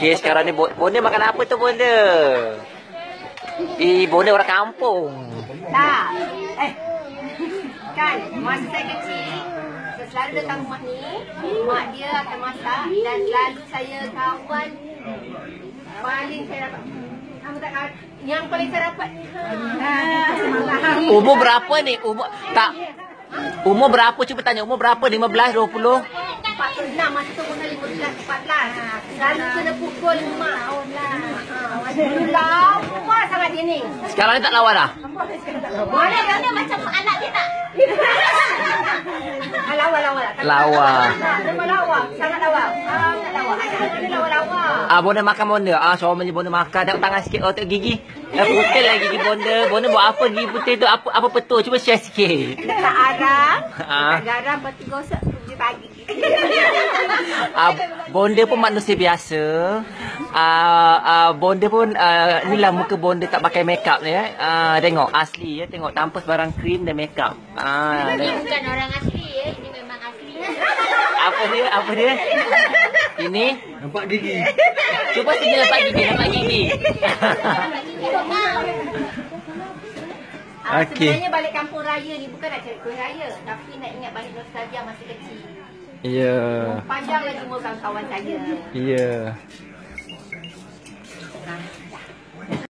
Okey, sekarang ni Bo- Bonda makan apa tu Bonda? Eh, Bonda orang kampung. Tak. Eh. Kan, masa saya kecil, saya selalu datang rumah ni, mak dia akan masak dan selalu saya kawan paling saya dapat? Yang paling saya dapat ah, Umur berapa ni? Umur tak Umur berapa cuba tanya umur berapa? 15, 20? 46 masa tu pun 15, 14 Selalu kena pukul mak tahun lah Lama sangat dia ni Sekarang ni tak lawan dah? Mana dia macam anak dia tak? Ah, lawa lawa? Lawa. Memang lawa, sangat lawa. Ah, tak lawa. Anak dia lawa-lawa. Ah, Bonda makan Bonda. Ah, suami je Bonda makan. Tengok tangan sikit. Oh, tengok gigi. Eh, putih lah gigi Bonda. Bonda buat apa gigi putih tu? Apa apa betul? Cuba share sikit. Letak arang, Ah. letak garam, batu gosok, pergi pagi. Ah, Bonda pun manusia biasa. Ah, ah, Bonda pun ah, ni lah muka Bonda tak pakai makeup ni eh. Ah, tengok asli ya. Tengok tanpa sebarang krim dan makeup. Ah, tengok. bukan orang asli ya, ini memang asli. Apa dia? Apa dia? Ini Nampak gigi. Cuba sini nampak gigi, nampak gigi. Ah, Okey. Sebenarnya balik kampung raya ni bukan nak cari kuih raya, tapi nak ingat balik nostalgia masa kecil. Ya. Panjang lagi umur kawan-kawan saya. Ya.